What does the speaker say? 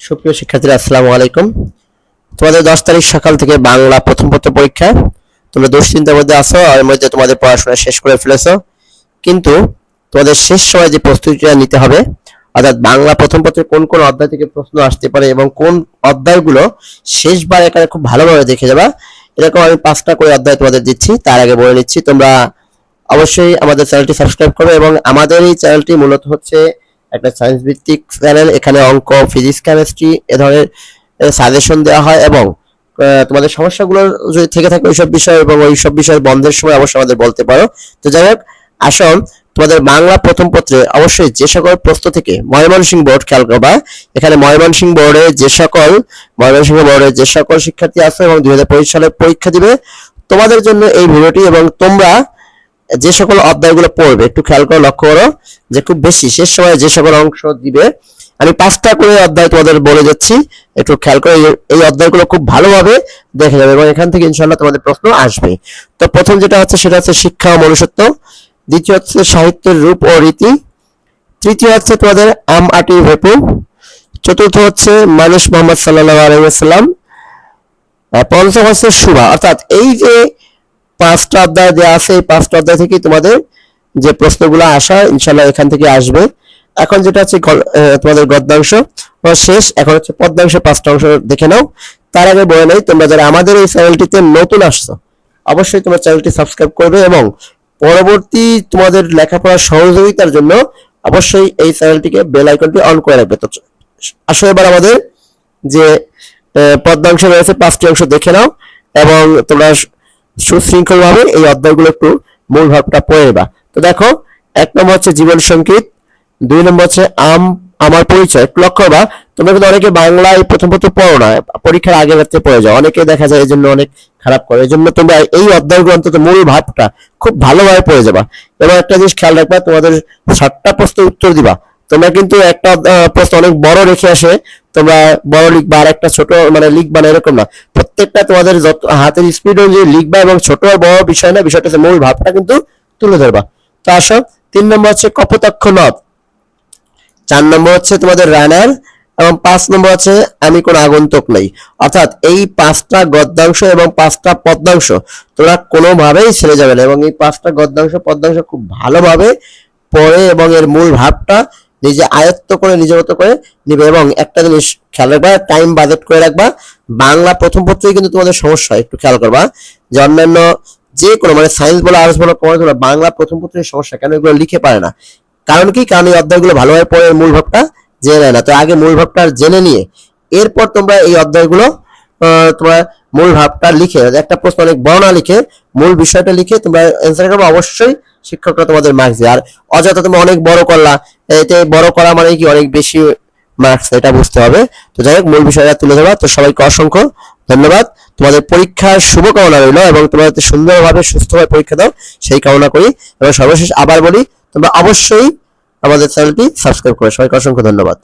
সুপ্রিয় শিক্ষার্থীরা, আসসালামু আলাইকুম। তোমাদের দশ তারিখ সকাল থেকে বাংলা প্রথম পত্র পরীক্ষা তোমরা দুশ্চিন্তার মধ্যে আছো আর এর মধ্যে তোমাদের পড়াশোনা শেষ করে ফেলেছো। কিন্তু তোমাদের শেষ সময় যে প্রস্তুতিটা নিতে হবে, অর্থাৎ বাংলা প্রথম পত্রের কোন কোন অধ্যায় থেকে প্রশ্ন আসতে পারে এবং কোন অধ্যায়গুলো শেষবার এখানে খুব ভালোভাবে দেখে যাবা, এরকম আমি পাঁচটা করে অধ্যায় তোমাদের দিচ্ছি, তার আগে বলে নিচ্ছি, তোমরা অবশ্যই আমাদের চ্যানেলটি সাবস্ক্রাইব করবে এবং আমাদের এই চ্যানেলটি মূলত হচ্ছে একটা সায়েন্স ভিত্তিক চ্যানেল এখানে অঙ্ক, ফিজিক্স, কেমিস্ট্রি এ ধরনের সাজেশন দেওয়া হয় এবং তোমাদের সমস্যাগুলো যদি থেকে থাকে ওইসব বিষয় এবং ওইসব বিষয় বন্ধের সময় অবশ্যই আমাদের বলতে পারো। তো যাই হোক, আসুন, তোমাদের বাংলা প্রথম পত্রে অবশ্যই যে সকল প্রশ্ন থেকে ময়মনসিংহ বোর্ড খেয়াল করবা। এখানে ময়মনসিংহ বোর্ডে যে সকল, ময়মনসিংহ বোর্ডে যে সকল শিক্ষার্থী আছে এবং দুই হাজার পঁচিশ সালে পরীক্ষা দিবে। তোমাদের জন্য এই ভিডিওটি এবং তোমরা যে সকল অধ্যায়গুলো পড়বে, একটু খেয়াল করে লক্ষ্য করো যে খুব বেশি, শেষ সময় যে সকল অংশ দিবে, আমি পাঁচটা করে অধ্যায় তোমাদের বলে যাচ্ছি, একটু খেয়াল করে এই- অধ্যায়গুলো খুব ভালোভাবে দেখে যাবে এবং এখান থেকে ইনশাল্লাহ তোমাদের প্রশ্ন আসবে। তো প্রথম যেটা হচ্ছে সেটা হচ্ছে শিক্ষা ও মনুষ্যত্ব, দ্বিতীয় হচ্ছে সাহিত্যের রূপ ও রীতি, তৃতীয় হচ্ছে তোমাদের আম, আটি ভেপু চতুর্থ হচ্ছে মানুষ মোহাম্মদ সাল্লাহ আলাইসাল্লাম পঞ্চম হচ্ছে সুভা অর্থাৎ এই যে পাঁচটা অধ্যায় দেওয়া আছে, এই পাঁচটা অধ্যায় থেকে তোমাদের যে প্রশ্নগুলো আসা ইনশাল্লাহ এখান থেকে আসবে। এখন যেটা হচ্ছে তোমাদের গদ্যাংশ। শেষ, এখন হচ্ছে পদ্মাংশ পাঁচটা অংশ দেখে নাও। তার আগে বলে নেই, তোমরা যারা আমাদের এই চ্যানেলটিতে নতুন আসছো, অবশ্যই তোমার চ্যানেলটি সাবস্ক্রাইব করবে এবং পরবর্তী তোমাদের লেখাপড়ার সহযোগিতার জন্য অবশ্যই এই চ্যানেলটিকে বেল আইকনটি অন করে রাখবে। তো আসো এবার আমাদের যে পদ্মাংশ রয়েছে, পাঁচটি অংশ দেখে নাও এবং তোমরা সুশৃঙ্খল ভাবে এই অধ্যায়গুলো একটু মূল ভাবটা পড়ে নেবা। তো দেখো, এক নম্বর হচ্ছে জীবন সংগীত দুই নম্বর হচ্ছে আম, আমার পরিচয়। একটু লক্ষ্য করবা, তোমরা কিন্তু অনেকে বাংলায় প্রথম প্রথম পড়ো না, পরীক্ষার আগে রাত্রে পড়ে যাও। অনেকে দেখা যায় এই জন্য অনেক খারাপ করে। এই জন্য তোমরা এই অধ্যায়গুলো অন্তত মূল ভাবটা খুব ভালোভাবে পড়ে যাবা। এবং একটা জিনিস খেয়াল রাখবা, তোমাদের সাতটা প্রশ্নের উত্তর দিবা। তোমরা কিন্তু একটা প্রশ্ন অনেক বড় রেখে আসে, তোমরা বড় লিখবা, আর একটা ছোট মানে লিখবা না, এরকম না। প্রত্যেকটা তোমাদের যত হাতের স্পিড অনুযায়ী লিখবা এবং ছোট আর বড় বিষয় না, বিষয়টা হচ্ছে মূল ভাবটা কিন্তু তুলে ধরবা। তো আসো, তিন নম্বর হচ্ছে কপোতাক্ষ নদ। চার নম্বর হচ্ছে তোমাদের রানার এবং পাঁচ নম্বর হচ্ছে আমি কোন আগন্তুক নেই। অর্থাৎ এই পাঁচটা গদ্যাংশ এবং পাঁচটা পদ্মাংশ তোমরা কোনোভাবেই ছেড়ে যাবে না এবং এই পাঁচটা গদ্যাংশ, পদ্মাংশ খুব ভালোভাবে পড়ে এবং এর মূল ভাবটা নিজে আয়ত্ত করে, নিজের মতো করে নিবে এবং একটা জিনিস খেয়াল রাখবা টাইম বাজেট করে রাখবা বাংলা প্রথম পত্রই কিন্তু তোমাদের সমস্যা, একটু খেয়াল করবা। যে অন্যান্য যে কোনো মানে সায়েন্স বলো আর্টস বলো কমার্স বলো বাংলা প্রথম পত্রের সমস্যা, কেন এগুলো লিখে পারে না? কারণ কি? কারণ এই অধ্যায়গুলো ভালোভাবে পড়ে মূল ভাবটা জেনে নেয় না। তো আগে মূল ভাবটা জেনে নিয়ে, এরপর তোমরা এই অধ্যায়গুলো তোমরা মূল ভাবটা লিখে, একটা প্রশ্ন অনেক বড় না লিখে, মূল বিষয়টা লিখে তোমরা অ্যান্সার করবে, অবশ্যই শিক্ষকরা তোমাদের মার্কস দেয়। আর অযথা তুমি অনেক বড় করলা, এতে বড় করা মানে কি? অনেক বেশি মার্কস এটা বুঝতে হবে। তো যাই হোক, মূল বিষয়টা তুলে ধরা তো সবাইকে অসংখ্য ধন্যবাদ। তোমাদের পরীক্ষার শুভকামনা রইল এবং তোমরা যাতে সুন্দরভাবে, সুস্থভাবে পরীক্ষা দাও, সেই কামনা করি। এবং সর্বশেষ আবার বলি, তোমরা অবশ্যই আমাদের চ্যানেলটি সাবস্ক্রাইব করো সবাইকে অসংখ্য ধন্যবাদ।